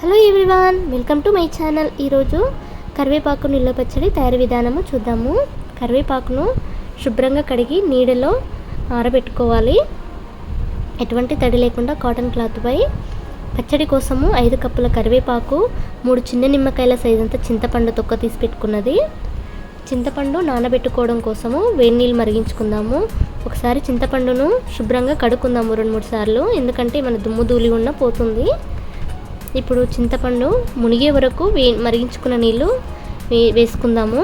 Hello everyone welcome to my channel. ఈరోజు కరివేపాకు నిల్వ పచ్చడి తయారీ విధానము చూద్దాము. కరివేపాకును శుభ్రంగా కడిగి నీడలో ఆరబెట్టుకోవాలి. ఎటువంటి తడి లేకుండా కాటన్ క్లాత్పై పచ్చడి కోసము ఐదు కప్పుల కరివేపాకు మూడు చిన్న నిమ్మకాయల సైజంత చింతపండు తొక్క తీసి పెట్టుకున్నది. చింతపండు నానబెట్టుకోవడం కోసము వేడి నీళ్ళు మరిగించుకుందాము. ఒకసారి చింతపండును శుభ్రంగా కడుక్కుందాము రెండు మూడు సార్లు. ఎందుకంటే మన దుమ్ము ధూళి ఉన్న పోతుంది. ఇప్పుడు చింతపండు మునిగే వరకు వే మరిగించుకున్న నీళ్ళు వే వేసుకుందాము.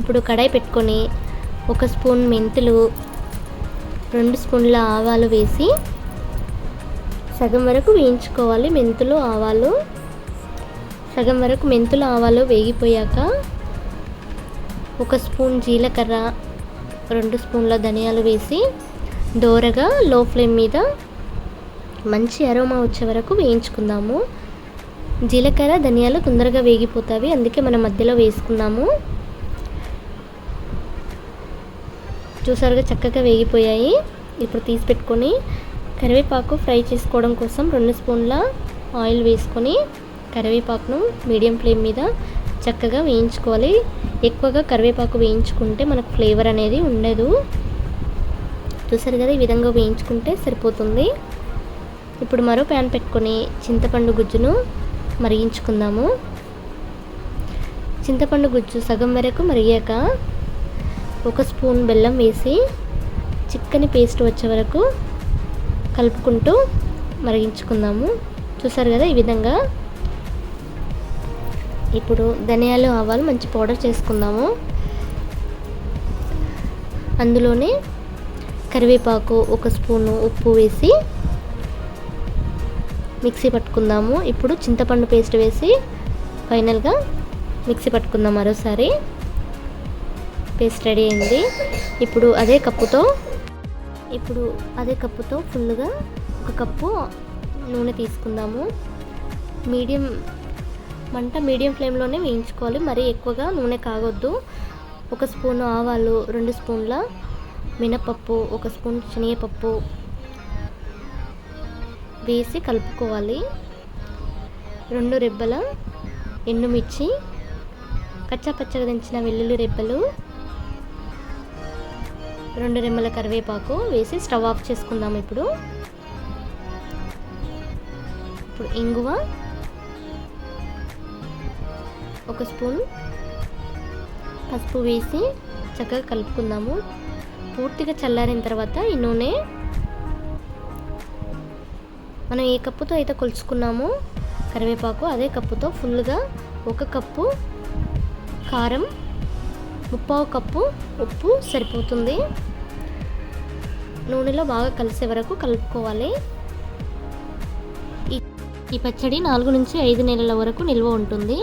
ఇప్పుడు కడాయి పెట్టుకొని ఒక స్పూన్ మెంతులు రెండు స్పూన్ల ఆవాలు వేసి సగం వరకు వేయించుకోవాలి మెంతులు ఆవాలు. సగం వరకు మెంతులు ఆవాలు వేగిపోయాక ఒక స్పూన్ జీలకర్ర రెండు స్పూన్ల ధనియాలు వేసి దోరగా లో ఫ్లేమ్ మీద మంచి అరోమా వచ్చే వరకు వేయించుకుందాము. జీలకర్ర ధనియాలు తొందరగా వేగిపోతాయి. అందుకే మనం మధ్యలో వేసుకున్నాము. చూసారుగా చక్కగా వేగిపోయాయి. ఇప్పుడు తీసి పెట్టుకొని కరివేపాకు ఫ్రై చేసుకోవడం కోసం రెండు స్పూన్ల ఆయిల్ వేసుకొని కరివేపాకును మీడియం ఫ్లేమ్ మీద చక్కగా వేయించుకోవాలి. ఎక్కువగా కరివేపాకు వేయించుకుంటే మనకు ఫ్లేవర్ అనేది ఉండదు. చూసారు కదా ఈ విధంగా వేయించుకుంటే సరిపోతుంది. ఇప్పుడు మరో ప్యాన్ పెట్టుకొని చింతపండు గుజ్జును మరిగించుకుందాము. చింతపండు గుజ్జు సగం వరకు మరిగాక ఒక స్పూన్ బెల్లం వేసి చిక్కని పేస్ట్ వచ్చే వరకు కలుపుకుంటూ మరిగించుకుందాము. చూసారు కదా ఈ విధంగా. ఇప్పుడు ధనియాలు ఆవాలు మంచి పౌడర్ చేసుకుందాము. అందులోనే కరివేపాకు ఒక స్పూను ఉప్పు వేసి మిక్సీ పట్టుకుందాము. ఇప్పుడు చింతపండు పేస్ట్ వేసి ఫైనల్గా మిక్సీ పట్టుకుందాం మరోసారి. పేస్ట్ రెడీ అయింది. ఇప్పుడు అదే కప్పుతో ఇప్పుడు అదే కప్పుతో ఫుల్గా ఒక కప్పు నూనె తీసుకుందాము. మీడియం మంట మీడియం ఫ్లేమ్లోనే వేయించుకోవాలి. మరీ ఎక్కువగా నూనె కాగొద్దు. ఒక స్పూన్ ఆవాలు రెండు స్పూన్ల మినపప్పు ఒక స్పూన్ శనగపప్పు వేసి కలుపుకోవాలి. రెండు రెబ్బల ఎండుమిర్చి కచ్చా పచ్చగా దించిన వెల్లుల్లి రెబ్బలు రెండు రెమ్మల కరివేపాకు వేసి స్టవ్ ఆఫ్ చేసుకుందాం ఇప్పుడు. ఇప్పుడు ఇంగువ ఒక స్పూన్ పసుపు వేసి చక్కగా కలుపుకుందాము. పూర్తిగా చల్లారిన తర్వాత ఈ నూనె మనం ఏ కప్పుతో అయితే కొలుచుకున్నామో కరివేపాకు అదే కప్పుతో ఫుల్గా ఒక కప్పు కారం ముప్పావు కప్పు ఉప్పు సరిపోతుంది. నూనెలో బాగా కలిసే వరకు కలుపుకోవాలి. ఈ ఈ పచ్చడి నాలుగు నుంచి ఐదు నెలల వరకు నిల్వ ఉంటుంది.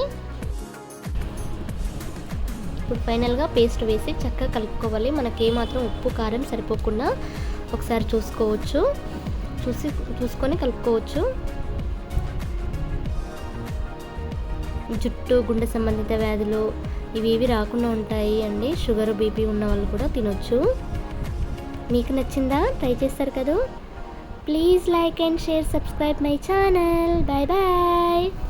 ఇప్పుడు ఫైనల్గా పేస్ట్ వేసి చక్కగా కలుపుకోవాలి. మనకి ఏమాత్రం ఉప్పు కారం సరిపోకుండా ఒకసారి చూసుకోవచ్చు. చూసి చూసుకొని కలుపుకోవచ్చు. జుట్టు గుండె సంబంధిత వ్యాధులు ఇవి ఇవి రాకుండా ఉంటాయి అండి. షుగర్ బీపీ ఉన్న వాళ్ళు కూడా తినొచ్చు. మీకు నచ్చిందా? ట్రై చేస్తారు కదా? Please like and share subscribe my channel. Bye bye